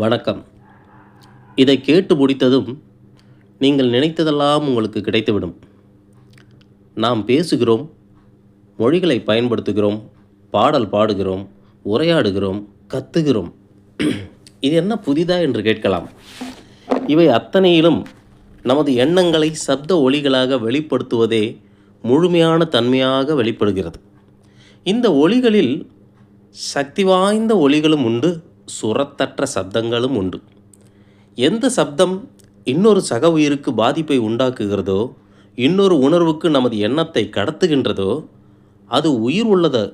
வணக்கம். இதை கேட்டு முடித்ததும் நீங்கள் நினைத்ததெல்லாம் உங்களுக்கு கிடைத்துவிடும். நாம் பேசுகிறோம் மொழிகளை பயன்படுத்துகிறோம் பாடல் பாடுகிறோம் உரையாடுகிறோம் கத்துகிறோம். இது என்ன புதிதா என்று கேட்கலாம். இவை அத்தனையிலும் நமது எண்ணங்களை சப்த ஒலிகளாக வெளிப்படுத்துவதே முழுமையான தன்மையாக வெளிப்படுகிறது. இந்த ஒளிகளில் சக்தி வாய்ந்த ஒலிகளும் உண்டு. சுரத்தற்ற சப்தங்களும் உண்டு. எந்த சப்தம் இன்னொரு சக உயிருக்கு பாதிப்பை உண்டாக்குகிறதோ இன்னொரு உணர்வுக்கு நமது எண்ணத்தை கடத்துகின்றதோ அது உயிர் உள்ளது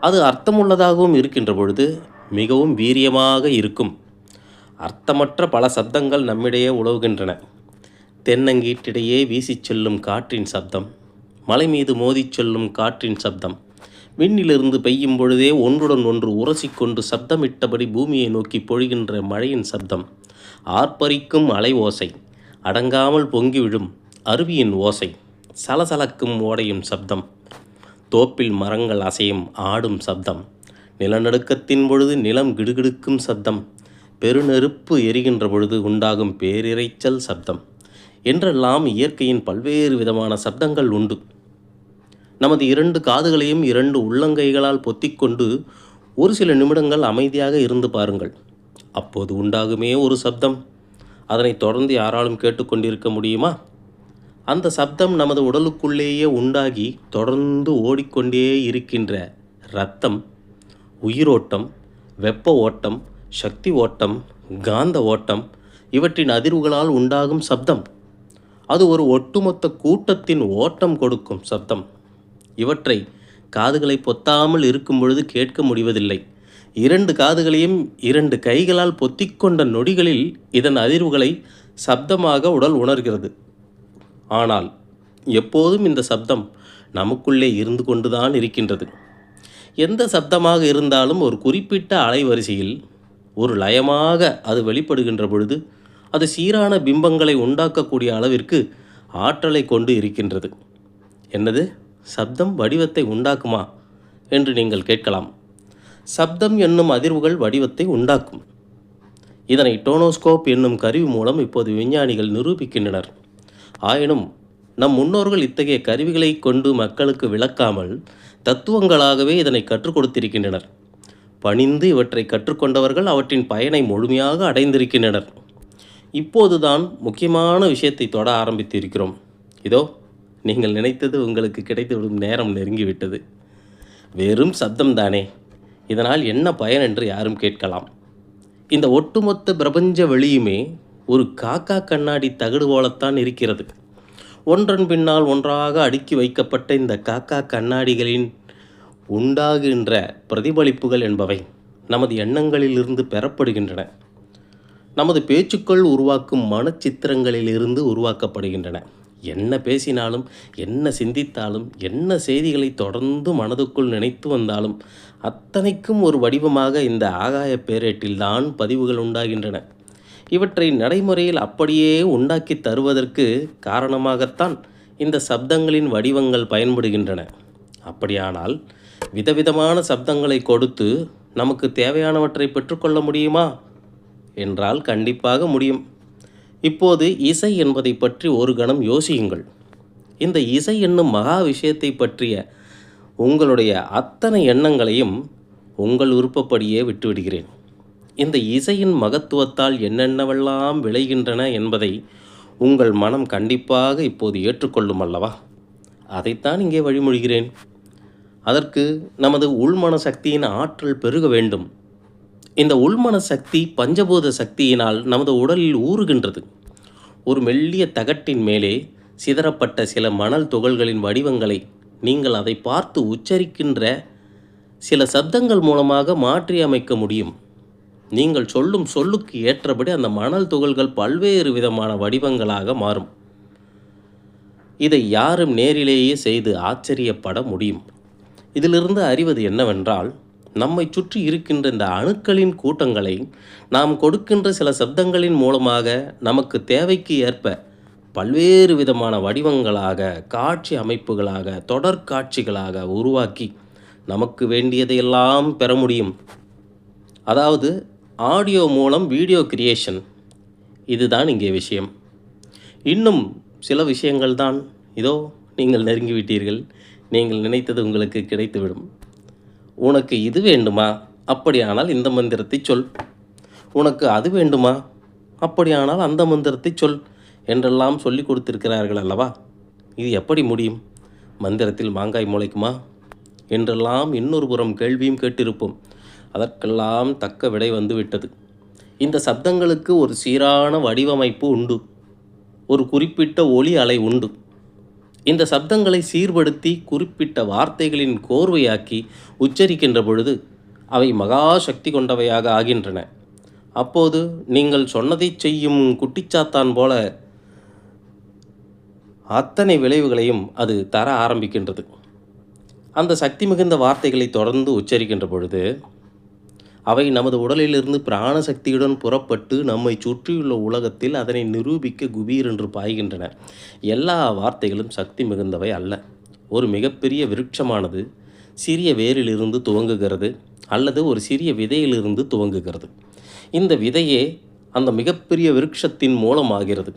அது அர்த்தமுள்ளதாகவும் இருக்கின்ற பொழுது மிகவும் வீரியமாக இருக்கும். அர்த்தமற்ற பல சப்தங்கள் நம்மிடையே உழவுகின்றன தென்னங்கீட்டிடையே வீசிச் செல்லும் காற்றின் சப்தம் மலை மீது மோதிச் செல்லும் காற்றின் சப்தம் விண்ணிலிருந்து பெய்யும் பொழுதே ஒன்றுடன் ஒன்று உரசிக்கொண்டு சப்தமிட்டபடி பூமியை நோக்கி பொழிகின்ற மழையின் சப்தம். ஆர்ப்பரிக்கும் அலை ஓசை. அடங்காமல் பொங்கி விழும் அருவியின் ஓசை. சலசலக்கும் ஓடையும் சப்தம். தோப்பில் மரங்கள் அசையும் ஆடும் சப்தம். நிலநடுக்கத்தின் பொழுது நிலம் கிடுகிடுக்கும் சப்தம். பெருநெருப்பு எரிகின்ற பொழுது உண்டாகும் பேரிரைச்சல் சப்தம். என்றெல்லாம் இயற்கையின் பல்வேறு விதமான சப்தங்கள் உண்டு. நமது இரண்டு காதுகளையும் இரண்டு உள்ளங்கைகளால் பொத்திக்கொண்டு ஒரு சில நிமிடங்கள் அமைதியாக இருந்து பாருங்கள். அப்போது உண்டாகுமே ஒரு சப்தம். அதனை தொடர்ந்து யாராலும் கேட்டுக்கொண்டிருக்க முடியுமா? அந்த சப்தம் நமது உடலுக்குள்ளேயே உண்டாகி தொடர்ந்து ஓடிக்கொண்டே இருக்கின்ற இரத்தம் உயிரோட்டம் வெப்ப ஓட்டம் சக்தி ஓட்டம் காந்த ஓட்டம் இவற்றின் அதிர்வுகளால் உண்டாகும் சப்தம். அது ஒரு ஒட்டுமொத்த கூட்டத்தின் ஓட்டம் கொடுக்கும் சப்தம். இவற்றை காதுகளை பொத்தாமல் இருக்கும் பொழுது கேட்க முடிவதில்லை. இரண்டு காதுகளையும் இரண்டு கைகளால் பொத்திக்கொண்ட நொடிகளில் இதன் அதிர்வுகளை சப்தமாக உடல் உணர்கிறது. ஆனால் எப்போதும் இந்த சப்தம் நமக்குள்ளே இருந்து கொண்டுதான் இருக்கின்றது. எந்த சப்தமாக இருந்தாலும் ஒரு குறிப்பிட்ட அலைவரிசையில் ஒரு லயமாக அது வெளிப்படுகின்ற பொழுது அது சீரான பிம்பங்களை உண்டாக்கக்கூடிய அளவிற்கு ஆற்றலை கொண்டு இருக்கின்றது. என்னது? சப்தம் வடிவத்தை உண்டாக்குமா என்று நீங்கள் கேட்கலாம். சப்தம் என்னும் அதிர்வுகள் வடிவத்தை உண்டாக்கும். இதனை டோனோஸ்கோப் என்னும் கருவி மூலம் இப்போது விஞ்ஞானிகள் நிரூபிக்கின்றனர். ஆயினும் நம் முன்னோர்கள் இத்தகைய கருவிகளை கொண்டு மக்களுக்கு விளக்காமல் தத்துவங்களாகவே இதனை கற்றுக் கொடுத்திருக்கின்றனர். பணிந்து இவற்றை கற்றுக்கொண்டவர்கள் அவற்றின் பயனை முழுமையாக அடைந்திருக்கின்றனர். இப்போதுதான் முக்கியமான விஷயத்தை தொட ஆரம்பித்திருக்கிறோம். இதோ நீங்கள் நினைத்தது உங்களுக்கு கிடைத்துவிடும் நேரம் நெருங்கிவிட்டது. வெறும் சப்தம்தானே. இதனால் என்ன பயன் என்று யாரும் கேட்கலாம். இந்த ஒட்டுமொத்த பிரபஞ்ச வெளியுமே ஒரு காக்கா கண்ணாடி தகடு போலத்தான் இருக்கிறது. ஒன்றன் பின்னால் ஒன்றாக அடுக்கி வைக்கப்பட்ட இந்த காக்கா கண்ணாடிகளின் உண்டாகின்ற பிரதிபலிப்புகள் என்பவை நமது எண்ணங்களிலிருந்து பெறப்படுகின்றன. நமது பேச்சுக்கள் உருவாக்கும் மனச்சித்திரங்களிலிருந்து உருவாக்கப்படுகின்றன. என்ன பேசினாலும் என்ன சிந்தித்தாலும் என்ன செய்திகளை தொடர்ந்து மனதுக்குள் நினைத்து வந்தாலும் அத்தனைக்கும் ஒரு வடிவமாக இந்த ஆகாய பேரேட்டில்தான் பதிவுகள் உண்டாகின்றன. இவற்றை நடைமுறையில் அப்படியே உண்டாக்கி தருவதற்கு காரணமாகத்தான் இந்த சப்தங்களின் வடிவங்கள் பயன்படுகின்றன. அப்படியானால் விதவிதமான சப்தங்களை கொடுத்து நமக்கு தேவையானவற்றை பெற்றுக்கொள்ள முடியுமா? என்றால் கண்டிப்பாக முடியும். இப்போது இசை என்பதை பற்றி ஒரு கணம் யோசியுங்கள். இந்த இசை என்னும் மகா விஷயத்தை பற்றிய உங்களுடைய அத்தனை எண்ணங்களையும் உங்கள் விருப்பப்படியே விட்டுவிடுகிறேன். இந்த இசையின் மகத்துவத்தால் என்னென்னவெல்லாம் விளைகின்றன என்பதை உங்கள் மனம் கண்டிப்பாக இப்போது ஏற்றுக்கொள்ளும் அல்லவா? அதைத்தான் இங்கே வழிமொழிகிறேன். அதற்கு நமது உள்மன சக்தியின் ஆற்றல் பெருக வேண்டும். இந்த உள்மன சக்தி பஞ்சபூத சக்தியினால் நமது உடலில் ஊறுகின்றது. ஒரு மெல்லிய தகட்டின் மேலே சிதறப்பட்ட சில மணல் துகள்களின் வடிவங்களை நீங்கள் அதை பார்த்து உச்சரிக்கின்ற சில சப்தங்கள் மூலமாக மாற்றி அமைக்க முடியும். நீங்கள் சொல்லும் சொல்லுக்கு ஏற்றபடி அந்த மணல் துகள்கள் பல்வேறு விதமான வடிவங்களாக மாறும். இதை யாரும் நேரிலேயே செய்து ஆச்சரியப்பட முடியும். இதிலிருந்து அறிவது என்னவென்றால் நம்மை சுற்றி இருக்கின்ற இந்த அணுக்களின் கூட்டங்களை நாம் கொடுக்கின்ற சில சப்தங்களின் மூலமாக நமக்கு தேவைக்கு ஏற்ப பல்வேறு விதமான வடிவங்களாக காட்சி அமைப்புகளாக தொடர் காட்சிகளாக உருவாக்கி நமக்கு வேண்டியதையெல்லாம் பெற முடியும். அதாவது ஆடியோ மூலம் வீடியோ கிரியேஷன். இதுதான் இங்கே விஷயம். இன்னும் சில விஷயங்கள் தான் இதோ நீங்கள் நெருங்கிவிட்டீர்கள். நீங்கள் நினைத்தது உங்களுக்கு கிடைத்துவிடும். உனக்கு இது வேண்டுமா? அப்படியானால் இந்த மந்திரத்தை சொல். உனக்கு அது வேண்டுமா? அப்படியானால் அந்த மந்திரத்தை சொல் என்றெல்லாம் சொல்லி கொடுத்திருக்கிறார்கள் அல்லவா? இது எப்படி முடியும்? மந்திரத்தில் மாங்காய் முளைக்குமா? என்றெல்லாம் இன்னொரு புறம் கேள்வியும் கேட்டிருப்போம். அதற்கெல்லாம் தக்க விடை வந்துவிட்டது. இந்த சப்தங்களுக்கு ஒரு சீரான வடிவமைப்பு உண்டு. ஒரு குறிப்பிட்ட ஒளி அலை உண்டு. இந்த சப்தங்களை சீர்படுத்தி குறிப்பிட்ட வார்த்தைகளின் கோர்வையாக்கி உச்சரிக்கின்ற பொழுது அவை மகா சக்தி கொண்டவையாக ஆகின்றன. அப்போது நீங்கள் சொன்னதை செய்யும் குட்டிச்சாத்தான் போல அத்தனை விளைவுகளையும் அது தர ஆரம்பிக்கின்றது. அந்த சக்தி மிகுந்த வார்த்தைகளை தொடர்ந்து உச்சரிக்கின்ற பொழுது அவை நமது உடலிலிருந்து பிராண சக்தியுடன் புறப்பட்டு நம்மை சுற்றியுள்ள உலகத்தில் அதனை நிரூபிக்க குபீர் என்று பாய்கின்றன. எல்லா வார்த்தைகளும் சக்தி மிகுந்தவை அல்ல. ஒரு மிகப்பெரிய விருட்சமானது சிறிய வேரிலிருந்து துவங்குகிறது அல்லது ஒரு சிறிய விதையிலிருந்து துவங்குகிறது. இந்த விதையே அந்த மிகப்பெரிய விருட்சத்தின் மூலமாகிறது.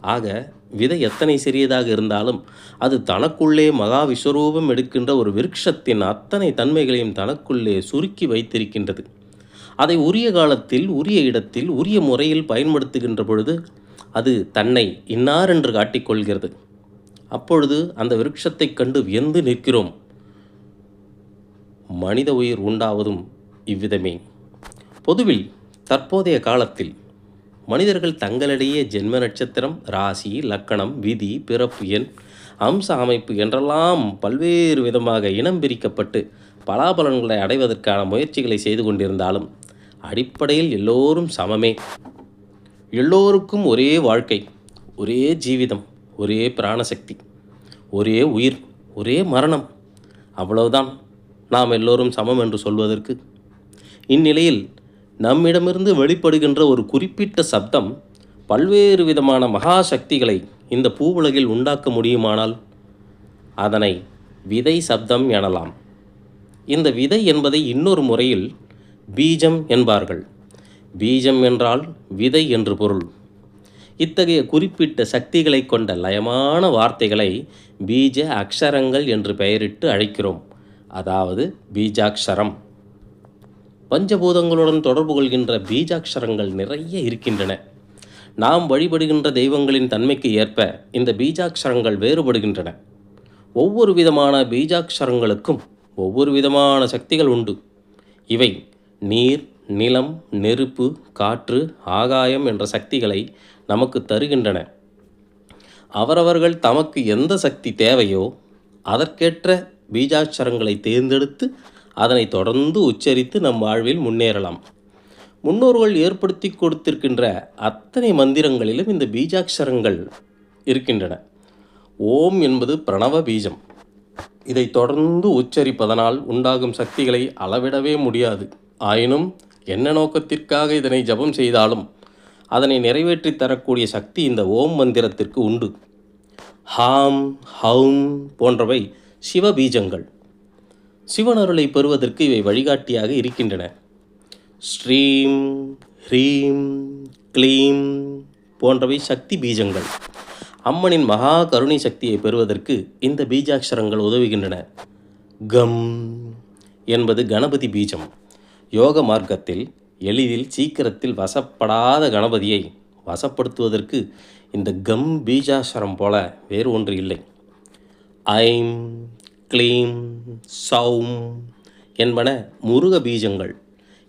ஆக விதை எத்தனை சிறியதாக இருந்தாலும் அது தனக்குள்ளே மகா விஸ்வரூபம் எடுக்கின்ற ஒரு விருட்சத்தின் அத்தனை தன்மைகளையும் தனக்குள்ளே சுருக்கி வைத்திருக்கின்றது. அதை உரிய காலத்தில் உரிய இடத்தில் உரிய முறையில் பயன்படுத்துகின்ற பொழுது அது தன்னை இன்னார் என்று காட்டிக்கொள்கிறது. அப்பொழுது அந்த விருட்சத்தைக் கண்டு வியந்து நிற்கிறோம். மனித உயிர் உண்டாவதும் இவ்விதமே. பொதுவில் தற்போதைய காலத்தில் மனிதர்கள் தங்களிடையே ஜென்ம நட்சத்திரம் ராசி லக்கணம் விதி பிறப்பு எண் அம்ச அமைப்பு என்றெல்லாம் பல்வேறு விதமாக இனம் பிரிக்கப்பட்டு பலாபலன்களை அடைவதற்கான முயற்சிகளை செய்து கொண்டிருந்தாலும் அடிப்படையில் எல்லோரும் சமமே. எல்லோருக்கும் ஒரே வாழ்க்கை ஒரே ஜீவிதம் ஒரே பிராணசக்தி ஒரே உயிர் ஒரே மரணம். அவ்வளவுதான். நாம் எல்லோரும் சமம் என்று சொல்வதற்கு. இந்நிலையில் நம்மிடமிருந்து வெளிப்படுகின்ற ஒரு குறிப்பிட்ட சப்தம் பல்வேறு விதமான மகா சக்திகளை இந்த பூவுலகில் உண்டாக்க முடியுமானால் அதனை விதை சப்தம் எனலாம். இந்த விதை என்பதை இன்னொரு முறையில் பீஜம் என்பார்கள். பீஜம் என்றால் விதை என்று பொருள். இத்தகைய குறிப்பிட்ட சக்திகளை கொண்ட லயமான வார்த்தைகளை பீஜ அக்ஷரங்கள் என்று பெயரிட்டு அழைக்கிறோம். அதாவது பீஜாக்ஷரம். பஞ்சபூதங்களுடன் தொடர்பு கொள்கின்ற பீஜாட்சரங்கள் நிறைய இருக்கின்றன. நாம் வழிபடுகின்ற தெய்வங்களின் தன்மைக்கு ஏற்ப இந்த பீஜாட்சரங்கள் வேறுபடுகின்றன. ஒவ்வொரு விதமான பீஜாட்சரங்களுக்கும் ஒவ்வொரு விதமான சக்திகள் உண்டு. இவை நீர் நிலம் நெருப்பு காற்று ஆகாயம் என்ற சக்திகளை நமக்கு தருகின்றன. அவரவர்கள் தமக்கு எந்த சக்தி தேவையோ அதற்கேற்ற பீஜாட்சரங்களை தேர்ந்தெடுத்து அதனை தொடர்ந்து உச்சரித்து நம் வாழ்வில் முன்னேறலாம். முன்னோர்கள் ஏற்படுத்தி கொடுத்திருக்கின்ற அத்தனை மந்திரங்களிலும் இந்த பீஜாட்சரங்கள் இருக்கின்றன. ஓம் என்பது பிரணவ பீஜம். இதை தொடர்ந்து உச்சரிப்பதனால் உண்டாகும் சக்திகளை அளவிடவே முடியாது. ஆயினும் என்ன நோக்கத்திற்காக இதனை ஜபம் செய்தாலும் அதனை நிறைவேற்றி தரக்கூடிய சக்தி இந்த ஓம் மந்திரத்திற்கு உண்டு. ஹாம் ஹவும் போன்றவை சிவபீஜங்கள். சிவனருளை பெறுவதற்கு இவை வழிகாட்டியாக இருக்கின்றன. ஸ்ரீம் ஹ்ரீம் க்ளீம் போன்றவை சக்தி பீஜங்கள். அம்மனின் மகா கருணை சக்தியை பெறுவதற்கு இந்த பீஜாட்சரங்கள் உதவுகின்றன. கம் என்பது கணபதி பீஜம். யோக மார்க்கத்தில் எளிதில் சீக்கிரத்தில் வசப்படாத கணபதியை வசப்படுத்துவதற்கு இந்த கம் பீஜாசரம் போல வேறு ஒன்று இல்லை. ஐம் க்ளீம் சௌம் என்பன முருக பீஜங்கள்.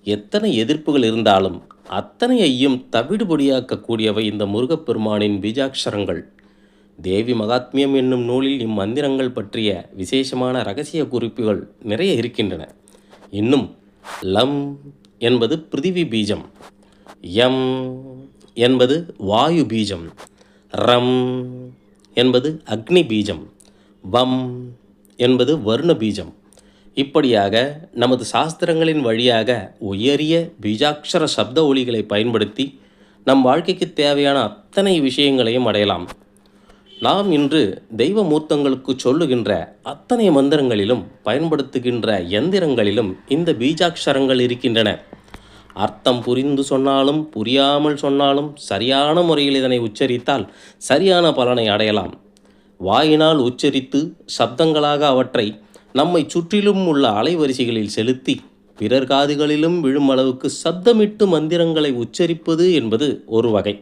எத்தனை எதிர்ப்புகள் இருந்தாலும் அத்தனையையும் தவிடுபொடியாக்கக்கூடியவை இந்த முருகப்பெருமானின் பீஜாட்சரங்கள் தேவி மகாத்மியம் என்னும் நூலில் இம்மந்திரங்கள் பற்றிய விசேஷமான ரகசிய குறிப்புகள் நிறைய இருக்கின்றன. இன்னும் லம் என்பது பிருதிவி பீஜம். எம் என்பது வாயு பீஜம். ரம் என்பது அக்னி பீஜம். வம் என்பது வர்ண பீஜம். இப்படியாக நமது சாஸ்திரங்களின் வழியாக உயரிய பீஜாட்சர சப்த ஒளிகளை பயன்படுத்தி நம் வாழ்க்கைக்கு தேவையான அத்தனை விஷயங்களையும் அடையலாம். நாம் இன்று தெய்வ மூர்த்தங்களுக்கு சொல்லுகின்ற அத்தனை மந்திரங்களிலும் பயன்படுத்துகின்ற எந்திரங்களிலும் இந்த பீஜாட்சரங்கள் இருக்கின்றன. அர்த்தம் புரிந்து சொன்னாலும் புரியாமல் சொன்னாலும் சரியான முறையில் இதனை உச்சரித்தால் சரியான பலனை அடையலாம். வாயினால் உச்சரித்து சப்தங்களாக அவற்றை நம்மை சுற்றிலும் உள்ள அலைவரிசைகளில் செலுத்தி பிறர் காதுகளிலும் விழும் அளவுக்கு சப்தமிட்டு மந்திரங்களை உச்சரிப்பது என்பது ஒரு வகை.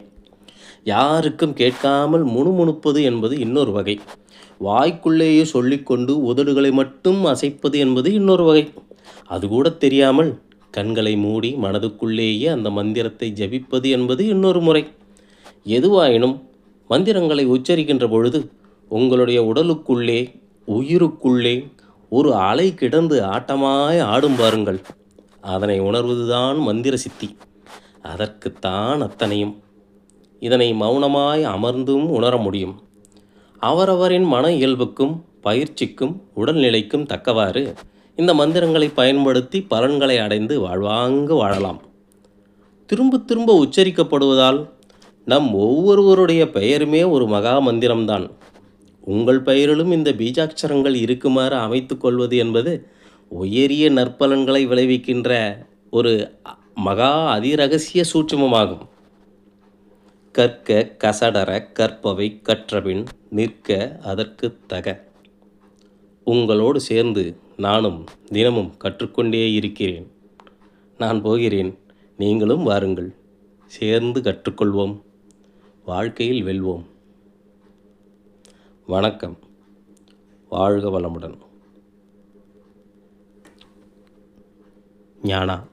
யாருக்கும் கேட்காமல் முணுமுணுப்பது என்பது இன்னொரு வகை. வாய்க்குள்ளேயே சொல்லிக்கொண்டு உதடுகளை மட்டும் அசைப்பது என்பது இன்னொரு வகை. அது கூட தெரியாமல் கண்களை மூடி மனதுக்குள்ளேயே அந்த மந்திரத்தை ஜபிப்பது என்பது இன்னொரு முறை. எதுவாயினும் மந்திரங்களை உச்சரிக்கின்ற பொழுது உங்களுடைய உடலுக்குள்ளே உயிருக்குள்ளே ஒரு அலை கிடந்து ஆட்டமாய் ஆடும் பாருங்கள். அதனை உணர்வதுதான் மந்திர சித்தி. அதற்குத்தான் அத்தனையும். இதனை மௌனமாய் அமர்ந்தும் உணர முடியும். அவரவரின் மன இயல்புக்கும் பயிற்சிக்கும் உடல்நிலைக்கும் தக்கவாறு இந்த மந்திரங்களை பயன்படுத்தி பலன்களை அடைந்து வாழ்வாங்கு வாழலாம். திரும்ப திரும்ப உச்சரிக்கப்படுவதால் நம் ஒவ்வொருவருடைய பெயருமே ஒரு மகா மந்திரம்தான். உங்கள் பெயரிலும் இந்த பீஜாட்சரங்கள் இருக்குமாறு அமைத்து கொள்வது என்பது உயரிய நற்பலன்களை விளைவிக்கின்ற ஒரு மகா அதிரகசிய சூட்சுமமாகும். கற்க கசடர கற்பவை கற்றபின் நிற்க அதற்கு தக. உங்களோடு சேர்ந்து நானும் தினமும் கற்றுக்கொண்டே இருக்கிறேன். நான் போகிறேன் நீங்களும் வாருங்கள். சேர்ந்து கற்றுக்கொள்வோம். வாழ்க்கையில் வெல்வோம். வணக்கம். வாழ்க வளமுடன். ஞானா.